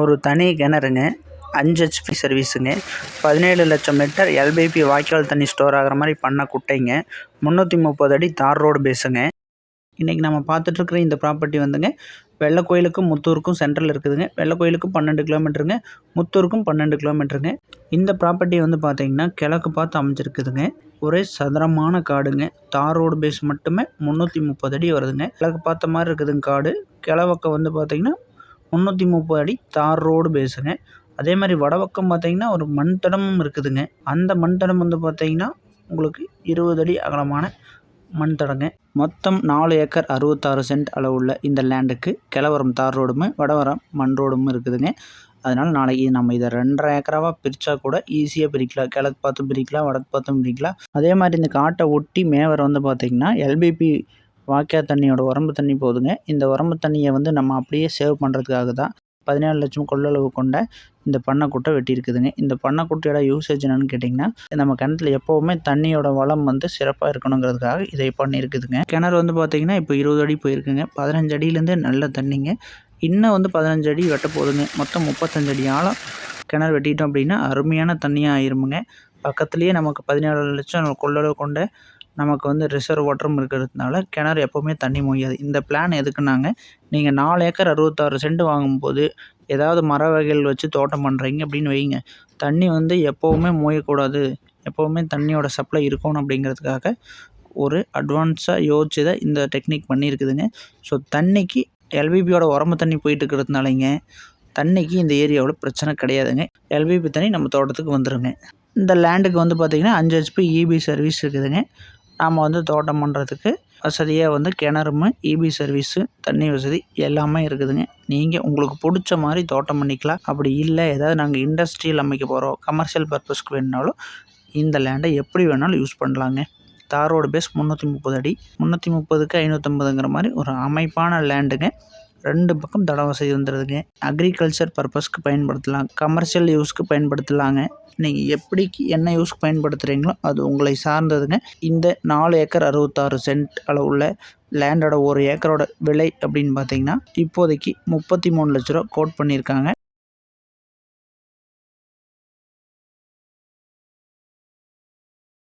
ஒரு தனி கிணறுங்க அஞ்சு ஹெச்பி சர்வீஸுங்க பதினேழு லட்சம் லிட்டர் எல்பிபி வாய்க்கால் தண்ணி ஸ்டோர் ஆகிற மாதிரி பண்ண குட்டைங்க. முந்நூற்றி முப்பது அடி தார் ரோடு பேஸுங்க இன்றைக்கி நம்ம பார்த்துட்ருக்குற இந்த ப்ராப்பர்ட்டி வந்துங்க வெள்ளை கோயிலுக்கும் முத்தூருக்கும் சென்ட்ரல் இருக்குதுங்க. வெள்ளை கோயிலுக்கும் பன்னெண்டு கிலோமீட்டருங்க முத்தூருக்கும் பன்னெண்டு கிலோமீட்டருங்க இந்த ப்ராப்பர்ட்டி வந்து பார்த்தீங்கன்னா கிழக்கு பார்த்து அமைஞ்சிருக்குதுங்க. ஒரே சதுரமான காடுங்க. தார் ரோடு பேஸ் மட்டுமே முந்நூற்றி முப்பது அடி வருதுங்க. கிழக்கு பார்த்த மாதிரி இருக்குதுங்க காடு. கிழவக்கம் வந்து பார்த்தீங்கன்னா முந்நூற்றி முப்பது அடி தார் ரோடு பேஸுங்க அதே மாதிரி வடபக்கம் பார்த்தீங்கன்னா ஒரு மண் தடமும் இருக்குதுங்க. அந்த மண் தடம் வந்து பார்த்தீங்கன்னா உங்களுக்கு இருபது அடி அகலமான மண் தடங்க மொத்தம் நாலு ஏக்கர் அறுபத்தாறு சென்ட் அளவுள்ள இந்த லேண்டுக்கு கிழவரம் தார் ரோடும் வடவரம் மண் ரோடும் இருக்குதுங்க. அதனால் நாளைக்கு நம்ம இதை ரெண்டரை ஏக்கராவாக பிரித்தா கூட ஈஸியாக பிரிக்கலாம். கிழக்கு பார்த்தும் பிரிக்கலாம் வடக்கு பார்த்தும் பிரிக்கலாம். அதே மாதிரி இந்த காட்டை ஒட்டி மேவர் வந்து பார்த்திங்கன்னா எல்பிபி வாய்க்கால் தண்ணியோட உரம்பு தண்ணி போகுதுங்க இந்த உரம்பு தண்ணியை வந்து நம்ம அப்படியே சேவ் பண்ணுறதுக்காக தான் பதினேழு லட்சம் கொள்ளளவு கொண்ட இந்த பண்ணைக்குட்டை வெட்டியிருக்குதுங்க. இந்த பண்ணைக்குட்டையோட யூசேஜ் என்னன்னு கேட்டிங்கன்னா நம்ம கிணத்துல எப்போவுமே தண்ணியோட வளம் வந்து சிறப்பாக இருக்கணுங்கிறதுக்காக இதை பண்ணியிருக்குதுங்க. கிணறு வந்து பார்த்திங்கன்னா இப்போ இருபது அடி போயிருக்குங்க. பதினஞ்சு அடியிலேருந்து நல்ல தண்ணிங்க. இன்னும் வந்து பதினஞ்சு அடி வெட்ட போகுதுங்க மொத்தம் முப்பத்தஞ்சு அடி ஆழம் கிணறு வெட்டிட்டோம் அப்படின்னா அருமையான தண்ணியாக ஆயிருமுங்க. பக்கத்துலேயே நமக்கு பதினேழு லட்சம் கொள்ளளவு கொண்ட நமக்கு வந்து ரிசர்வ் வாட்டரும் இருக்கிறதுனால கிணறு எப்போவுமே தண்ணி மொய்யாது. இந்த பிளான் எதுக்குன்னாங்க நீங்கள் நாலு ஏக்கர் அறுபத்தாறு சென்ட் வாங்கும்போது ஏதாவது மர வகைகள் வச்சு தோட்டம் பண்ணுறீங்க அப்படின்னு வைங்க. தண்ணி வந்து எப்போவுமே மொயக்கூடாது எப்போவுமே தண்ணியோட சப்ளை இருக்கணும் அப்படிங்கிறதுக்காக ஒரு அட்வான்ஸாக யோசிச்சு தான் இந்த டெக்னிக் பண்ணியிருக்குதுங்க. ஸோ தண்ணிக்கு எல்பிபியோட உரம்பு தண்ணி போயிட்டு இருக்கிறதுனாலங்க தண்ணிக்கு இந்த ஏரியாவில் பிரச்சனை கிடையாதுங்க. எல்பிபி தண்ணி நம்ம தோட்டத்துக்கு வந்துடுங்க இந்த லேண்டுக்கு வந்து பார்த்திங்கன்னா அஞ்சு ஹெச்பி இபி சர்வீஸ் இருக்குதுங்க. நாம் வந்து தோட்டம் பண்ணுறதுக்கு வசதியாக வந்து கிணறும் இபி சர்வீஸு தண்ணி வசதி எல்லாமே இருக்குதுங்க. நீங்கள் உங்களுக்கு பிடிச்ச மாதிரி தோட்டம் பண்ணிக்கலாம். அப்படி இல்லை ஏதாவது நாங்கள் இண்டஸ்ட்ரியல் அமைக்க போகிறோம் கமர்ஷியல் பர்பஸ்க்கு வேணுனாலும் இந்த லேண்டை எப்படி வேணாலும் யூஸ் பண்ணலாங்க. தாரோடு பேஸ் முந்நூற்றி முப்பது அடி. முந்நூற்றி முப்பதுக்கு ஐநூற்றம்பதுங்கிற மாதிரி ஒரு அமைப்பான லேண்டுங்க ரெண்டு பக்கம் தட வசதி வந்துடுதுங்க அக்ரிகல்ச்சர் பர்பஸ்க்கு பயன்படுத்தலாம். கமர்ஷியல் யூஸ்க்கு பயன்படுத்தலாங்க. நீங்கள் எப்படிக்கு என்ன யூஸ்க்கு பயன்படுத்துகிறீங்களோ அது உங்களை சார்ந்ததுங்க. இந்த நாலு ஏக்கர் அறுபத்தாறு சென்ட் அளவுள்ள லேண்டோட ஒரு ஏக்கரோட விலை அப்படின்னு பார்த்தீங்கன்னா இப்போதைக்கு முப்பத்தி மூணு லட்ச ரூபா கோட் பண்ணியிருக்காங்க.